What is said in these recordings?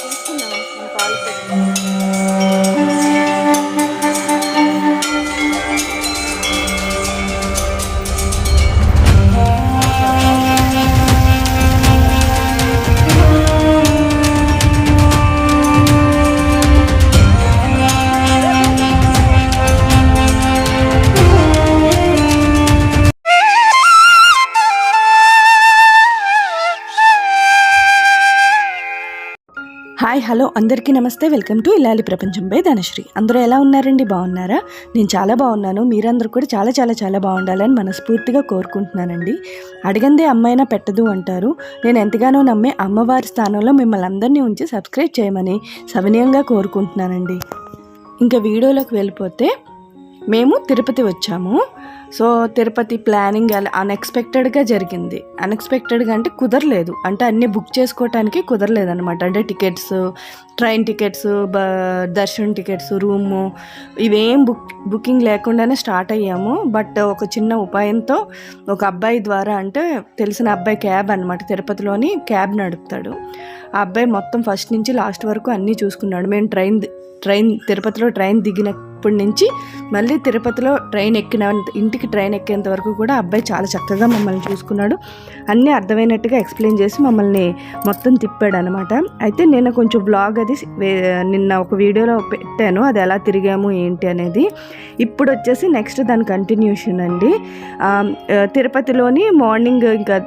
తీసుకున్నాం మన పాలు హాయ్ హలో అందరికీ నమస్తే. వెల్కమ్ టు ఇల్లాలి ప్రపంచం బై ధనశ్రీ. అందరూ ఎలా ఉన్నారండి? బాగున్నారా? నేను చాలా బాగున్నాను. మీరందరూ కూడా చాలా చాలా చాలా బాగుండాలని మనస్ఫూర్తిగా కోరుకుంటున్నానండి. అడిగందే అమ్మైనా పెట్టదు అంటారు. నేను ఎంతగానో నమ్మే అమ్మవారి స్థానంలో మిమ్మల్ని అందరినీ ఉంచి సబ్స్క్రైబ్ చేయమని సవినయంగా కోరుకుంటున్నానండి. ఇంకా వీడియోలోకి వెళ్ళిపోతే మేము తిరుపతి వచ్చాము. సో తిరుపతి ప్లానింగ్ అన్ఎక్స్పెక్టెడ్గా జరిగింది. అన్ఎక్స్పెక్టెడ్గా అంటే కుదరలేదు. అంటే అన్నీ బుక్ చేసుకోవటానికి కుదరలేదు అనమాట అంటే టికెట్స్ ట్రైన్ టికెట్స్ బ దర్శనం టికెట్స్ రూము ఇవేం బుక్ బుకింగ్ లేకుండానే స్టార్ట్ అయ్యాము. బట్ ఒక చిన్న ఉపాయంతో ఒక అబ్బాయి ద్వారా అంటే తెలిసిన అబ్బాయి క్యాబ్ అనమాట తిరుపతిలోని క్యాబ్ నడుపుతాడు. ఆ అబ్బాయి మొత్తం ఫస్ట్ నుంచి లాస్ట్ వరకు అన్నీ చూసుకున్నాడు. మేము ట్రైన్ ట్రైన్ తిరుపతిలో ట్రైన్ దిగిన అప్పటి నుంచి మళ్ళీ తిరుపతిలో ట్రైన్ ఎక్కిన ఇంటికి ట్రైన్ ఎక్కేంత వరకు కూడా అబ్బాయి చాలా చక్కగా మమ్మల్ని చూసుకున్నాడు. అన్నీ అర్థమైనట్టుగా ఎక్స్ప్లెయిన్ చేసి మమ్మల్ని మొత్తం తిప్పాడు అనమాట అయితే నేను కొంచెం బ్లాగ్ అది నిన్న ఒక వీడియోలో పెట్టాను. అది ఎలా తిరిగాము ఏంటి అనేది. ఇప్పుడు వచ్చేసి నెక్స్ట్ దాని కంటిన్యూషన్ అండి. తిరుపతిలోని మార్నింగ్ ఇంకా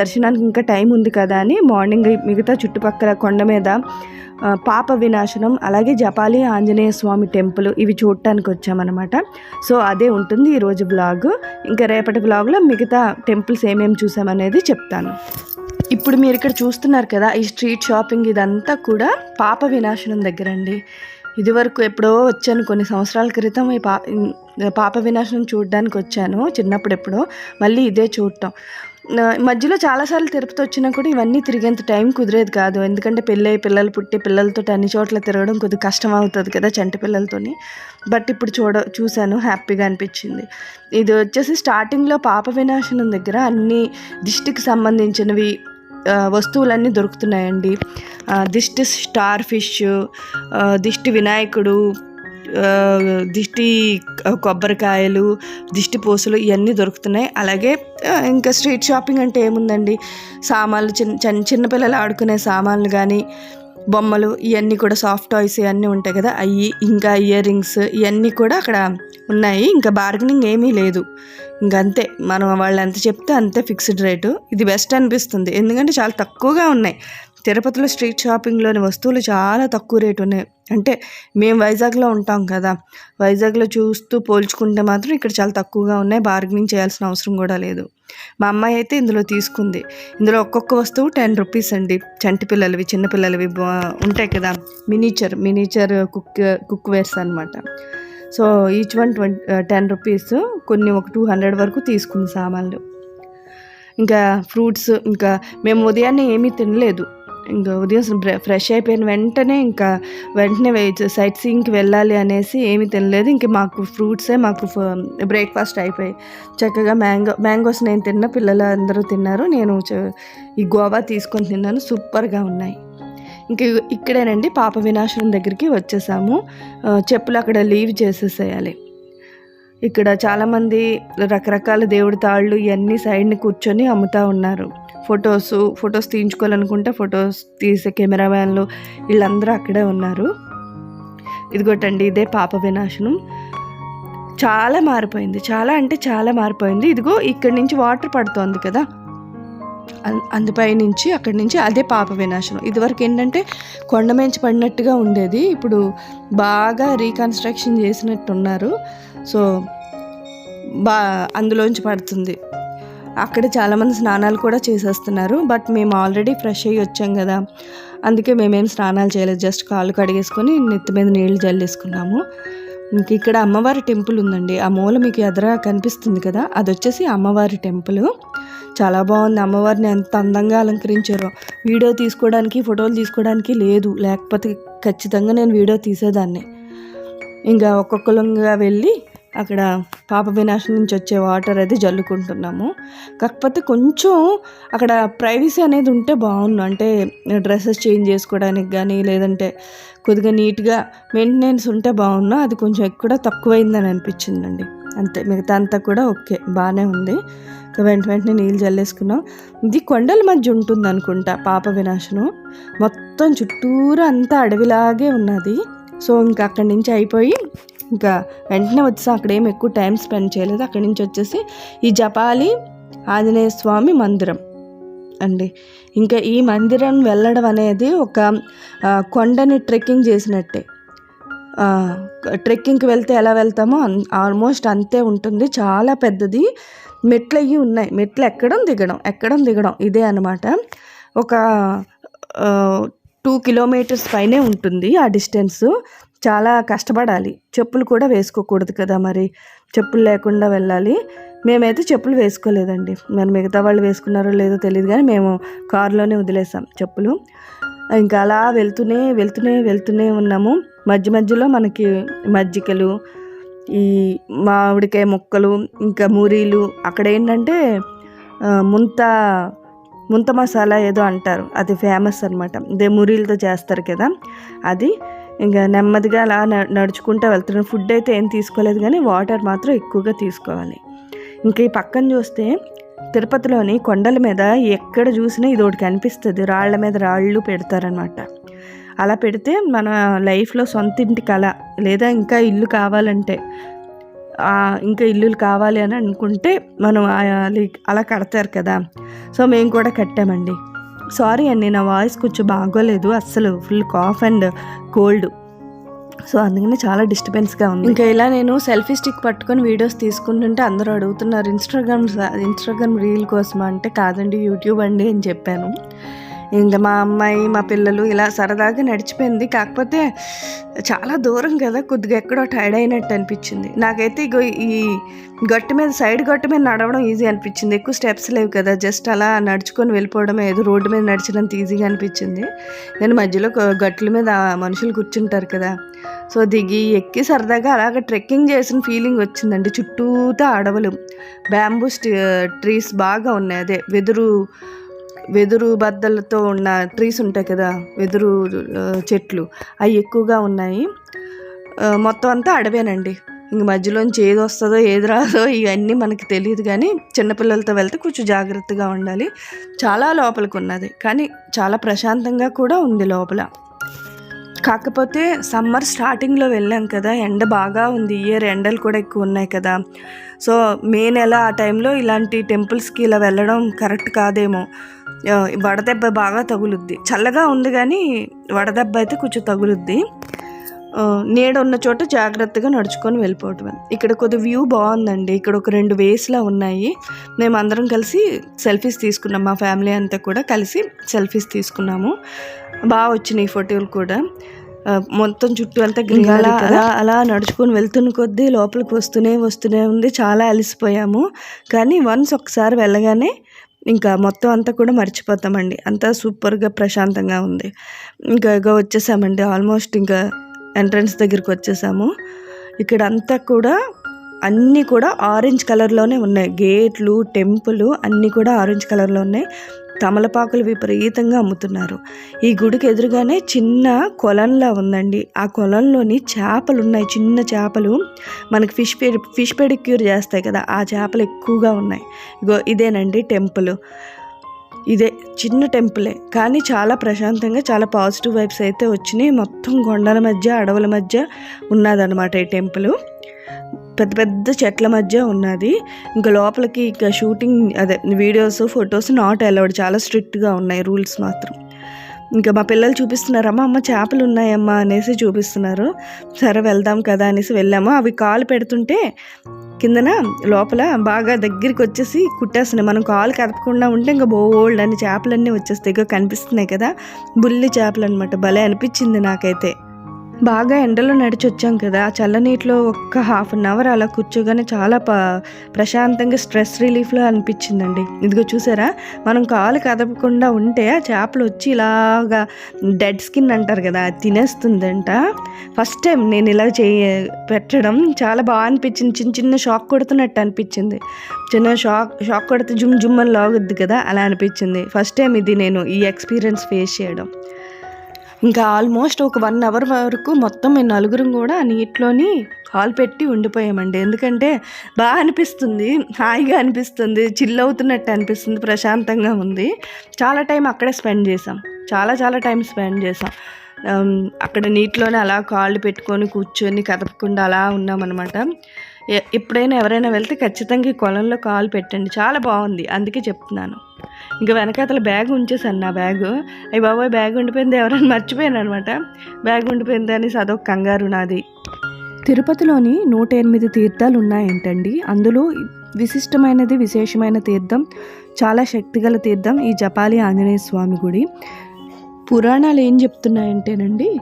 దర్శనానికి ఇంకా టైం ఉంది కదా అని మార్నింగ్ మిగతా చుట్టుపక్కల కొండ మీద పాప వినాశనం అలాగే జపాలి ఆంజనేయ స్వామి టెంపుల్ ఇవి చూడటానికి వచ్చామన్నమాట. సో అదే ఉంటుంది ఈరోజు బ్లాగ్ ఇంకా రేపటి బ్లాగ్లో మిగతా టెంపుల్స్ ఏమేమి చూసామనేది చెప్తాను. ఇప్పుడు మీరు ఇక్కడ చూస్తున్నారు కదా ఈ స్ట్రీట్ షాపింగ్ ఇదంతా కూడా పాప వినాశనం దగ్గర అండి ఇదివరకు ఎప్పుడో వచ్చాను కొన్ని సంవత్సరాల క్రితం ఈ పా పాప వినాశనం చూడడానికి వచ్చాను చిన్నప్పుడు ఎప్పుడో మళ్ళీ ఇదే చూడటం మధ్యలో చాలాసార్లు తిరుపతి వచ్చినా కూడా ఇవన్నీ తిరిగేంత టైం కుదిరేది కాదు. ఎందుకంటే పెళ్ళి పిల్లలు పుట్టి పిల్లలతో అన్ని చోట్ల తిరగడం కొద్దిగా కష్టం అవుతుంది కదా చంటి పిల్లలతోని. బట్ ఇప్పుడు చూడ చూశాను హ్యాపీగా అనిపించింది. ఇది వచ్చేసి స్టార్టింగ్లో పాప వినాశనం దగ్గర అన్ని దిష్టికి సంబంధించినవి వస్తువులన్నీ దొరుకుతున్నాయండి. దిష్టి స్టార్ ఫిష్ దిష్టి వినాయకుడు దిష్టి కొబ్బరికాయలు దిష్టి పూసలు ఇవన్నీ దొరుకుతున్నాయి. అలాగే ఇంకా స్ట్రీట్ షాపింగ్ అంటే ఏముందండి? సామాన్లు చిన్న చిన్న చిన్నపిల్లలు ఆడుకునే సామాన్లు కానీ బొమ్మలు ఇవన్నీ కూడా సాఫ్ట్ టాయ్స్ ఇవన్నీ ఉంటాయి కదా? అవి ఇంకా ఇయర్ రింగ్స్ ఇవన్నీ కూడా అక్కడ ఉన్నాయి. ఇంకా బార్గెనింగ్ ఏమీ లేదు. ఇంకంతే అంతే. మనం వాళ్ళు ఎంత చెప్తే అంతే ఫిక్స్డ్ రేటు. ఇది బెస్ట్ అనిపిస్తుంది. ఎందుకంటే చాలా తక్కువగా ఉన్నాయి. తిరుపతిలో స్ట్రీట్ షాపింగ్లోని వస్తువులు చాలా తక్కువ రేటు ఉన్నాయి. అంటే మేము వైజాగ్లో ఉంటాం కదా వైజాగ్లో చూస్తూ పోల్చుకుంటే మాత్రం ఇక్కడ చాలా తక్కువగా ఉన్నాయి. బార్గెనింగ్ చేయాల్సిన అవసరం కూడా లేదు. మా అమ్మాయి అయితే ఇందులో తీసుకుంది. ఇందులో ఒక్కొక్క వస్తువు టెన్ రూపీస్ అండి. చంటి పిల్లలవి చిన్నపిల్లలవి ఉంటాయి కదా miniature miniature cook cookwares అనమాట so each one twenty ten rupees కొన్ని ఒక టూ హండ్రెడ్ వరకు తీసుకుంది సామాన్లు. ఇంకా ఫ్రూట్స్ ఇంకా మేము ఉదయాన్నే ఏమీ తినలేదు. ఇంకా ఉదయం ఫ్రెష్ అయిపోయిన వెంటనే ఇంకా వెంటనే సైట్ సీయింగ్కి వెళ్ళాలి అనేసి ఏమీ తినలేదు. ఇంకా మాకు ఫ్రూట్సే మాకు బ్రేక్ఫాస్ట్ అయిపోయి చక్కగా మ్యాంగో మ్యాంగోస్ నేను తిన్న పిల్లలు అందరూ తిన్నారు. నేను చ- ఈ గోవా తీసుకొని తిన్నాను. సూపర్గా ఉన్నాయి. ఇంక ఇక్కడేనండి పాప వినాశనం దగ్గరికి వచ్చేసాము. చెప్పులు అక్కడ లీవ్ చేసేసేయాలి. ఇక్కడ చాలామంది రకరకాల దేవుడి తాళ్ళు ఇవన్నీ సైడ్ని కూర్చొని అమ్ముతూ ఉన్నారు. ఫొటోస్ ఫొటోస్ తీయించుకోవాలనుకుంటే ఫొటోస్ తీసే కెమెరామ్యాన్లు వీళ్ళందరూ అక్కడే ఉన్నారు. ఇదిగోటండి ఇదే పాప వినాశనం. చాలా మారిపోయింది. చాలా అంటే చాలా మారిపోయింది. ఇదిగో ఇక్కడి నుంచి వాటర్ పడుతోంది కదా. అందుపై నుంచి అక్కడి నుంచి అదే పాప వినాశనం. ఇదివరకు ఏంటంటే కొండ మించి పడినట్టుగా ఉండేది. ఇప్పుడు బాగా రీకన్స్ట్రక్షన్ చేసినట్టున్నారు. సో బా అందులోంచి పడుతుంది. అక్కడ చాలామంది స్నానాలు కూడా చేసేస్తున్నారు బట్ మేము ఆల్రెడీ ఫ్రెష్ అయ్యి వచ్చాం కదా. అందుకే మేమేం స్నానాలు చేయలేదు జస్ట్ కాళ్ళు కడిగేసుకొని నెత్తి మీద నీళ్ళు జల్లేసుకున్నాము. ఇంక ఇక్కడ అమ్మవారి టెంపుల్ ఉందండి. ఆ మూల మీకు ఎదుర కనిపిస్తుంది కదా అది వచ్చేసి అమ్మవారి టెంపుల్. చాలా బాగుంది. అమ్మవారిని ఎంత అందంగా అలంకరించారో. వీడియో తీసుకోవడానికి ఫోటోలు తీసుకోవడానికి లేదు. లేకపోతే ఖచ్చితంగా నేను వీడియో తీసేదాన్ని. ఇంకా ఒక్కొక్కలంగా వెళ్ళి అక్కడ పాప వినాశం నుంచి వచ్చే వాటర్ అయితే జల్లుకుంటున్నాము. కాకపోతే కొంచెం అక్కడ ప్రైవసీ అనేది ఉంటే బాగుండు. అంటే డ్రెస్సెస్ చేంజ్ చేసుకోవడానికి కానీ లేదంటే కొద్దిగా నీట్గా మెయింటెనెన్స్ ఉంటే బాగున్నా అది కొంచెం ఎక్కడ తక్కువైందని అనిపించిందండి. అంతే మిగతా అంతా కూడా ఓకే బాగానే ఉంది. ఇంకా వెంట వెంటనే నీళ్ళు జల్లేసుకున్నాం. ఇది కొండల మధ్య ఉంటుంది అనుకుంటా పాప వినాశనం. మొత్తం చుట్టూరు అంతా అడవిలాగే ఉన్నది. సో ఇంకా అక్కడి నుంచి అయిపోయి ఇంకా వెంటనే వచ్చేసి అక్కడ ఏం ఎక్కువ టైం స్పెండ్ చేయలేదు. అక్కడి నుంచి వచ్చేసి ఈ జపాలి ఆంజనేయ స్వామి మందిరం అండి. ఇంకా ఈ మందిరం వెళ్ళడం అనేది ఒక కొండని ట్రెక్కింగ్ చేసినట్టే. ట్రెక్కింగ్కి వెళ్తే ఎలా వెళ్తామో ఆల్మోస్ట్ అంతే ఉంటుంది. చాలా పెద్దది. మెట్లు అయ్యి ఉన్నాయి. మెట్లు ఎక్కడం దిగడం ఎక్కడం దిగడం ఇదే అనమాట ఒక టూ కిలోమీటర్స్ పైనే ఉంటుంది ఆ డిస్టెన్స్. చాలా కష్టపడాలి. చెప్పులు కూడా వేసుకోకూడదు కదా మరి. చెప్పులు లేకుండా వెళ్ళాలి. మేమైతే చెప్పులు వేసుకోలేదండి. మరి మిగతా వాళ్ళు వేసుకున్నారో లేదో తెలియదు కానీ మేము కారులోనే వదిలేసాం చెప్పులు. ఇంకా అలా వెళ్తూనే వెళ్తూనే వెళ్తూనే ఉన్నాము. మధ్య మధ్యలో మనకి మజ్జికలు ఈ మామిడికాయ ముక్కలు ఇంకా మూరీలు అక్కడ ఏంటంటే ముంత ముంత మసాలా ఏదో అంటారు. అది ఫేమస్ అనమాట ఇదే మురీలతో చేస్తారు కదా. అది ఇంకా నెమ్మదిగా అలా నడుచుకుంటూ వెళ్తున్నాను. ఫుడ్ అయితే ఏం తీసుకోలేదు కానీ వాటర్ మాత్రం ఎక్కువగా తీసుకోవాలి. ఇంకా ఈ పక్కన చూస్తే తిరుపతిలోని కొండల మీద ఎక్కడ చూసినా ఇది ఒకటి కనిపిస్తుంది. రాళ్ళ మీద రాళ్ళు పెడతారనమాట అలా పెడితే మన లైఫ్లో సొంత ఇంటి కళ లేదా ఇంకా ఇల్లు కావాలంటే ఇంకా ఇల్లులు కావాలి అని అనుకుంటే మనం అలా కడతారు కదా. సో మేము కూడా కట్టామండి. సారీ అండి నా వాయిస్ కొంచెం బాగోలేదు. అస్సలు full cough and cold so అందుకని చాలా డిస్టర్బెన్స్గా ఉంది. ఇంకా ఇలా నేను సెల్ఫీ స్టిక్ పట్టుకొని వీడియోస్ తీసుకుంటుంటే అందరూ అడుగుతున్నారు ఇన్స్టాగ్రామ్ ఇన్స్టాగ్రామ్ రీల్ కోసం అంటే కాదండి యూట్యూబ్ అండి అని చెప్పాను. ఇంకా మా అమ్మాయి మా పిల్లలు ఇలా సరదాగా నడిచిపోయింది. కాకపోతే చాలా దూరం కదా కొద్దిగా ఎక్కడో టైర్డ్ అయినట్టు అనిపించింది. నాకైతే ఇగో ఈ గట్టు మీద సైడ్ గట్టు మీద నడవడం ఈజీ అనిపించింది. ఎక్కువ స్టెప్స్ లేవు కదా జస్ట్ అలా నడుచుకొని వెళ్ళిపోవడం ఏదో రోడ్డు మీద నడిచినంత ఈజీగా అనిపించింది. నేను మధ్యలో గట్టుల గట్ల మీద మనుషులు కూర్చుంటారు కదా సో దిగి ఎక్కి సరదాగా అలాగ ట్రెక్కింగ్ చేసిన ఫీలింగ్ వచ్చిందండి. చుట్టూతా అడవులు బ్యాంబూ ట్రీస్ బాగా ఉన్నాయి. అదే వెదురు వెదురు బద్దలతో ఉన్న ట్రీస్ ఉంటాయి కదా వెదురు చెట్లు అవి ఎక్కువగా ఉన్నాయి. మొత్తం అంతా అడవేనండి. ఇంక మధ్యలోంచి ఏది వస్తుందో ఏది రాదో ఇవన్నీ మనకి తెలియదు కానీ చిన్నపిల్లలతో వెళ్తే కొంచెం జాగ్రత్తగా ఉండాలి. చాలా లోపలికి ఉన్నది కానీ చాలా ప్రశాంతంగా కూడా ఉంది లోపల. కాకపోతే సమ్మర్ స్టార్టింగ్లో వెళ్ళాం కదా ఎండ బాగా ఉంది ఇయర్ ఎండలు కూడా ఎక్కువ ఉన్నాయి కదా. సో మే నెల ఆ టైంలో ఇలాంటి టెంపుల్స్కి ఇలా వెళ్ళడం కరెక్ట్ కాదేమో. వడదెబ్బ బాగా తగులుద్ది. చల్లగా ఉంది కానీ వడదెబ్బ అయితే కొంచెం తగులుద్ది. నీడ ఉన్న చోట జాగ్రత్తగా నడుచుకొని వెళ్ళిపోవటం ఇక్కడ కొద్ది వ్యూ బాగుందండి. ఇక్కడ ఒక రెండు వేస్లా ఉన్నాయి. మేము అందరం కలిసి సెల్ఫీస్ తీసుకున్నాం. మా ఫ్యామిలీ అంతా కూడా కలిసి సెల్ఫీస్ తీసుకున్నాము. బాగా వచ్చినాయి ఫోటోలు కూడా. మొత్తం చుట్టూ అంతా గ్రీన్ అలా అలా అలా నడుచుకొని వెళ్తున్న కొద్దీ లోపలికి వస్తూనే వస్తూనే ఉంది. చాలా అలసిపోయాము. కానీ వన్స్ ఒకసారి వెళ్ళగానే ఇంకా మొత్తం అంతా కూడా మర్చిపోతామండి. అంతా సూపర్గా ప్రశాంతంగా ఉంది. ఇంకా ఇక వచ్చేసామండి. ఆల్మోస్ట్ ఇంకా ఎంట్రన్స్ దగ్గరికి వచ్చేసాము. ఇక్కడ అంతా కూడా అన్నీ కూడా ఆరెంజ్ కలర్లోనే ఉన్నాయి. గేట్లు టెంపుల్ అన్నీ కూడా ఆరెంజ్ కలర్లో ఉన్నాయి. తమలపాకులు విపరీతంగా అమ్ముతున్నారు. ఈ గుడికి ఎదురుగానే చిన్న కొలంలా ఉందండి. ఆ కొలంలోని చేపలు ఉన్నాయి. చిన్న చేపలు మనకి ఫిష్ పెడి ఫిష్ పెడిక్యూర్ చేస్తాయి కదా ఆ చేపలు ఎక్కువగా ఉన్నాయి. ఇగో ఇదేనండి టెంపుల్. ఇదే చిన్న టెంపులే. కానీ చాలా ప్రశాంతంగా చాలా పాజిటివ్ వైబ్స్ అయితే వచ్చినాయి. మొత్తం కొండల మధ్య అడవుల మధ్య ఉన్నదన్నమాట ఈ టెంపుల్. పెద్ద పెద్ద చెట్ల మధ్య ఉన్నది. ఇంకా లోపలికి ఇంకా షూటింగ్ అదే వీడియోస్ ఫొటోస్ నాట్ అలౌడ్ చాలా స్ట్రిక్ట్గా ఉన్నాయి రూల్స్ మాత్రం. ఇంకా మా పిల్లలు చూపిస్తున్నారమ్మా అమ్మ చేపలు ఉన్నాయమ్మా అనేసి చూపిస్తున్నారు. సరే వెళ్దాం కదా అనేసి వెళ్ళాము. అవి కాలు పెడుతుంటే కిందన లోపల బాగా దగ్గరికి వచ్చేసి కుట్టేస్తున్నాయి మనం కాలు కదపకుండా ఉంటే ఇంకా బోల్డ్ అని చేపలన్నీ వచ్చేస్తాయి. ఇక కనిపిస్తున్నాయి కదా. బుల్లి చేపలు అనమాట భలే అనిపించింది నాకైతే. బాగా ఎండలో నడిచి వచ్చాం కదా ఆ చల్లనీటిలో ఒక్క హాఫ్ అన్ అవర్ అలా కూర్చోగానే చాలా ప ప్రశాంతంగా స్ట్రెస్ రిలీఫ్లో అనిపించిందండి. ఇదిగో చూసారా మనం కాలు కదపకుండా ఉంటే ఆ చేపలు వచ్చి ఇలాగా డెడ్ స్కిన్ అంటారు కదా అది తినేస్తుందంట. ఫస్ట్ టైం నేను ఇలా చేయ పెట్టడం చాలా బాగా అనిపించింది చిన్న చిన్న షాక్ కొడుతున్నట్టు అనిపించింది. చిన్న షాక్ షాక్ కొడితే జుమ్ జుమ్ అని లాగుద్ది కదా అలా అనిపించింది. ఫస్ట్ టైం ఇది నేను ఈ ఎక్స్పీరియన్స్ ఫేస్ చేయడం. ఇంకా ఆల్మోస్ట్ ఒక వన్ అవర్ వరకు మొత్తం మేము నలుగురం కూడా నీటిలోని కాలు పెట్టి ఉండిపోయామండి. ఎందుకంటే బాగా అనిపిస్తుంది హాయిగా అనిపిస్తుంది చిల్ అవుతున్నట్టు అనిపిస్తుంది ప్రశాంతంగా ఉంది. చాలా టైం అక్కడే స్పెండ్ చేసాం చాలా చాలా టైం స్పెండ్ చేసాం అక్కడ నీటిలోనే అలా కాళ్ళు పెట్టుకొని కూర్చొని కదపకుండా అలా ఉన్నామన్నమాట. ఎప్పుడైనా ఎవరైనా వెళ్తే ఖచ్చితంగా ఈ కొలంలో కాలు పెట్టండి. చాలా బాగుంది. అందుకే చెప్తున్నాను. ఇంకా వెనకాతల బ్యాగ్ ఉంచేసాను నా బ్యాగ్. అయ్యి బాబాయ్ బ్యాగ్ ఉండిపోయింది ఎవరైనా మర్చిపోయాను అనమాట. బ్యాగ్ ఉండిపోయింది అనేసి అదొక కంగారు నాది. తిరుపతిలోని నూట ఎనిమిది తీర్థాలు ఉన్నాయంటండి అందులో విశిష్టమైనది విశేషమైన తీర్థం చాలా శక్తిగల తీర్థం ఈ జపాలి ఆంజనేయ స్వామి గుడి. పురాణాలు ఏం చెప్తున్నాయంటేనండి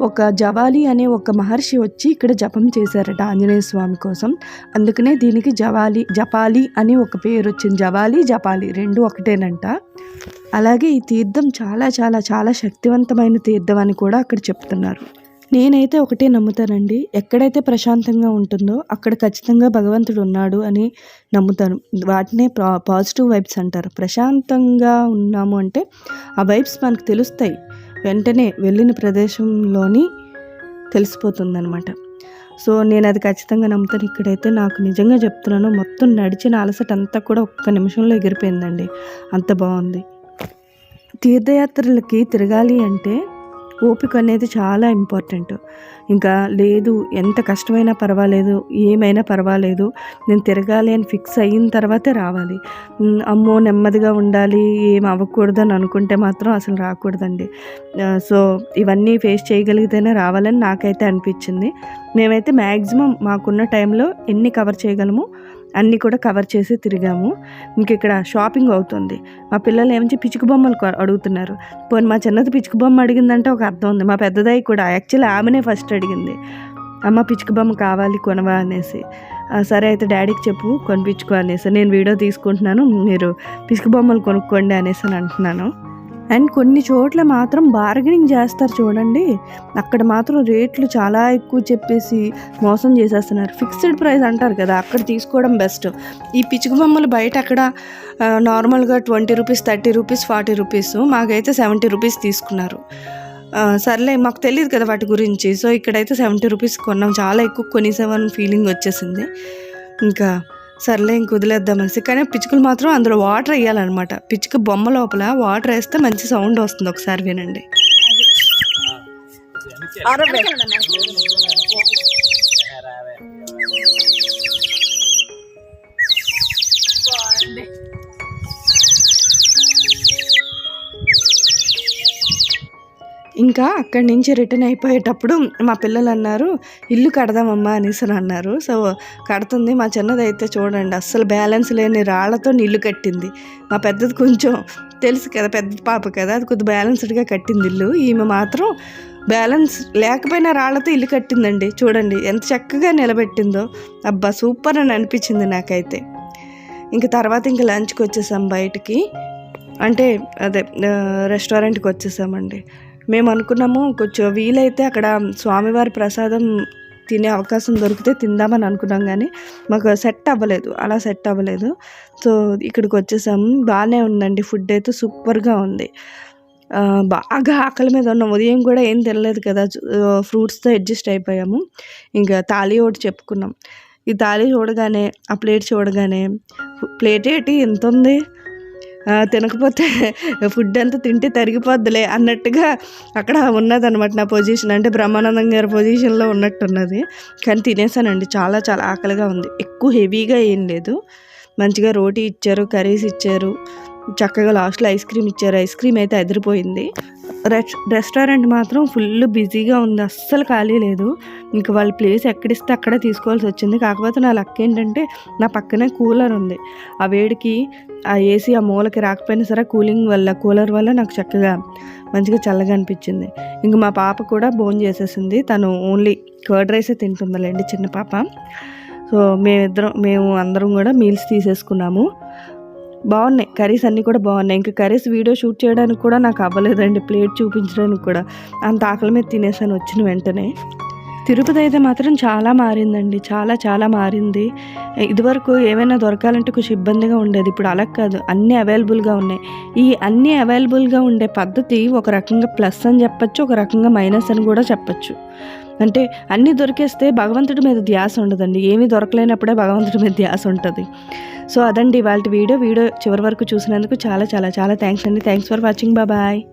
ఒక జవాలి అనే ఒక మహర్షి వచ్చి ఇక్కడ జపం చేశారట ఆంజనేయ స్వామి కోసం. అందుకనే దీనికి జవాలి జపాలి అని ఒక పేరు వచ్చింది. జవాలి జపాలి రెండు ఒకటేనంట. అలాగే ఈ తీర్థం చాలా చాలా చాలా శక్తివంతమైన తీర్థం అని కూడా అక్కడ చెప్తున్నారు. నేనైతే ఒకటే నమ్ముతానండి. ఎక్కడైతే ప్రశాంతంగా ఉంటుందో అక్కడ ఖచ్చితంగా భగవంతుడు ఉన్నాడు అని నమ్ముతాను. వాటినే పా పాజిటివ్ వైబ్స్ అంటారు. ప్రశాంతంగా ఉన్నాము అంటే ఆ వైబ్స్ మనకు తెలుస్తాయి. వెంటనే వెళ్ళిన ప్రదేశంలోని తెలిసిపోతుందనమాట సో నేను అది ఖచ్చితంగా నమ్ముతాను. ఇక్కడైతే నాకు నిజంగా చెప్తున్నాను మొత్తం నడిచిన అలసట అంతా కూడా ఒక్క నిమిషంలో ఎగిరిపోయిందండి. అంత బాగుంది. తీర్థయాత్రలకి తిరగాలి అంటే ఓపిక అనేది చాలా ఇంపార్టెంట్. ఇంకా లేదు ఎంత కష్టమైనా పర్వాలేదు ఏమైనా పర్వాలేదు నేను తిరగాలి అని ఫిక్స్ అయిన తర్వాతే రావాలి. అమ్మో నెమ్మదిగా ఉండాలి ఏం అవ్వకూడదు అని అనుకుంటే మాత్రం అసలు రాకూడదండి. సో ఇవన్నీ ఫేస్ చేయగలిగితేనే రావాలని నాకైతే అనిపించింది. మేమైతే మ్యాక్సిమం మాకున్న టైంలో ఎన్ని కవర్ చేయగలమో అన్నీ కూడా కవర్ చేసి తిరిగాము. ఇంక ఇక్కడ షాపింగ్ అవుతుంది. మా పిల్లలు ఏమించి పిచ్చుకు బొమ్మలు అడుగుతున్నారు. పోనీ మా చిన్నది పిచ్చుకు బొమ్మ అడిగిందంటే ఒక అర్థం ఉంది. మా పెద్దదాయి కూడా యాక్చువల్లీ ఆమెనే ఫస్ట్ అడిగింది. అమ్మ పిచ్చుకు బొమ్మ కావాలి కొనవా అనేసి. సరే అయితే డాడీకి చెప్పు కొనిపించుకో అనేసి. నేను వీడియో తీసుకుంటున్నాను. మీరు పిచ్చుకు బొమ్మలు కొనుక్కోండి అనేసి అని అంటున్నాను. అండ్ కొన్ని చోట్ల మాత్రం బార్గెనింగ్ చేస్తారు చూడండి. అక్కడ మాత్రం రేట్లు చాలా ఎక్కువ చెప్పేసి మోసం చేసేస్తున్నారు. ఫిక్స్డ్ ప్రైస్ అంటారు కదా అక్కడ తీసుకోవడం బెస్ట్ ఈ పిచ్చుకు బొమ్మలు బయట అక్కడ నార్మల్గా twenty rupees thirty rupees forty rupees మాకైతే సెవెంటీ రూపీస్ తీసుకున్నారు. సర్లే మాకు తెలియదు కదా వాటి గురించి. సో ఇక్కడైతే సెవెంటీ రూపీస్ కొన్నాం. చాలా ఎక్కువ కొనేసామని ఫీలింగ్ వచ్చేసింది. ఇంకా సర్లే ఇంక వదిలేద్దామనేసి కానీ పిచ్చుకలు మాత్రం అందులో వాటర్ వేయాలన్నమాట. పిచ్చుక బొమ్మ లోపల వాటర్ వేస్తే మంచి సౌండ్ వస్తుంది ఒకసారి వినండి. ఇంకా అక్కడి నుంచి రిటర్న్ అయిపోయేటప్పుడు మా పిల్లలు అన్నారు ఇల్లు కడదామమ్మా అనేసి అన్నారు. సో కడుతుంది మా చిన్నది అయితే చూడండి అస్సలు బ్యాలెన్స్ లేని రాళ్ళతో ఇల్లు కట్టింది. మా పెద్దది కొంచెం తెలుసు కదా పెద్ద పాప కదా అది కొద్దిగా బ్యాలెన్స్డ్గా కట్టింది ఇల్లు. ఈమె మాత్రం బ్యాలెన్స్ లేకపోయినా రాళ్ళతో ఇల్లు కట్టిందండి. చూడండి ఎంత చక్కగా నిలబెట్టిందో. అబ్బా సూపర్ అని అనిపించింది నాకైతే. ఇంక తర్వాత ఇంకా లంచ్కి వచ్చేసాం బయటికి. అంటే అదే రెస్టారెంట్కి వచ్చేసామండి. మేము అనుకున్నాము కొంచెం వీలైతే అక్కడ స్వామివారి ప్రసాదం తినే అవకాశం దొరికితే తిందామని అనుకున్నాం కానీ మాకు సెట్ అవ్వలేదు అలా సెట్ అవ్వలేదు. సో ఇక్కడికి వచ్చేసాము. బాగానే ఉందండి ఫుడ్ అయితే సూపర్గా ఉంది. బాగా ఆకలి మీద ఉన్నాం ఉదయం కూడా ఏం తినలేదు కదా ఫ్రూట్స్తో అడ్జస్ట్ అయిపోయాము. ఇంకా తాళి ఒకటి చెప్పుకున్నాం. ఈ తాళి చూడగానే ఆ ప్లేట్ చూడగానే ప్లేట్ ఏంటి ఎంత ఉంది? తినకపోతే ఫుడ్ అంతా తింటే తరిగిపోద్దులే అన్నట్టుగా అక్కడ ఉన్నదనమాట నా పొజిషన్. అంటే బ్రహ్మానందం గారి పొజిషన్లో ఉన్నట్టున్నది. కానీ తినేసానండి. చాలా చాలా ఆకలిగా ఉంది. ఎక్కువ హెవీగా ఏం లేదు. మంచిగా రోటీ ఇచ్చారు కర్రీస్ ఇచ్చారు. చక్కగా లాస్ట్లో ఐస్ క్రీమ్ ఇచ్చారు. ఐస్ క్రీమ్ అయితే అదిరిపోయింది రెస్ రెస్టారెంట్ మాత్రం ఫుల్ బిజీగా ఉంది. అస్సలు ఖాళీ లేదు. ఇంక వాళ్ళ ప్లేస్ ఎక్కడిస్తే అక్కడే తీసుకోవాల్సి వచ్చింది. కాకపోతే నా లక్ ఏంటంటే నా పక్కనే కూలర్ ఉంది. ఆ వేడికి ఆ ఏసీ ఆ మూలకి రాకపోయినా సరే కూలింగ్ వల్ల కూలర్ వల్ల నాకు చక్కగా మంచిగా చల్లగా అనిపించింది. ఇంక మా పాప కూడా బోన్ చేసేసింది. తను ఓన్లీ కర్డ్ రైసే తింటుందిలేండి చిన్న పాప. సో మేమిద్దరం మేము అందరం కూడా మీల్స్ తీసేసుకున్నాము. బాగున్నాయి. కర్రీస్ అన్నీ కూడా బాగున్నాయి. ఇంకా కర్రీస్ వీడియో షూట్ చేయడానికి కూడా నాకు అవ్వలేదండి. ప్లేట్ చూపించడానికి కూడా. అంత ఆకలి మీద తినేసాను వచ్చిన వెంటనే. తిరుపతి అయితే మాత్రం చాలా మారిందండి. చాలా చాలా మారింది. ఇదివరకు ఏమైనా దొరకాలంటే కొంచెం ఇబ్బందిగా ఉండేది. ఇప్పుడు అలా కాదు. అన్నీ అవైలబుల్గా ఉన్నాయి. ఈ అన్నీ అవైలబుల్గా ఉండే పద్ధతి ఒక రకంగా ప్లస్ అని చెప్పచ్చు. ఒక రకంగా మైనస్ అని కూడా చెప్పచ్చు. అంటే అన్నీ దొరికేస్తే భగవంతుడి మీద ధ్యాస ఉండదండి. ఏమీ దొరకలేనప్పుడే భగవంతుడి మీద ధ్యాస ఉంటుంది. సో అదండి వాళ్ళ వీడియో. వీడియో చివరి వరకు చూసినందుకు చాలా చాలా చాలా థ్యాంక్స్ అండి. Thanks for watching. బాయ్.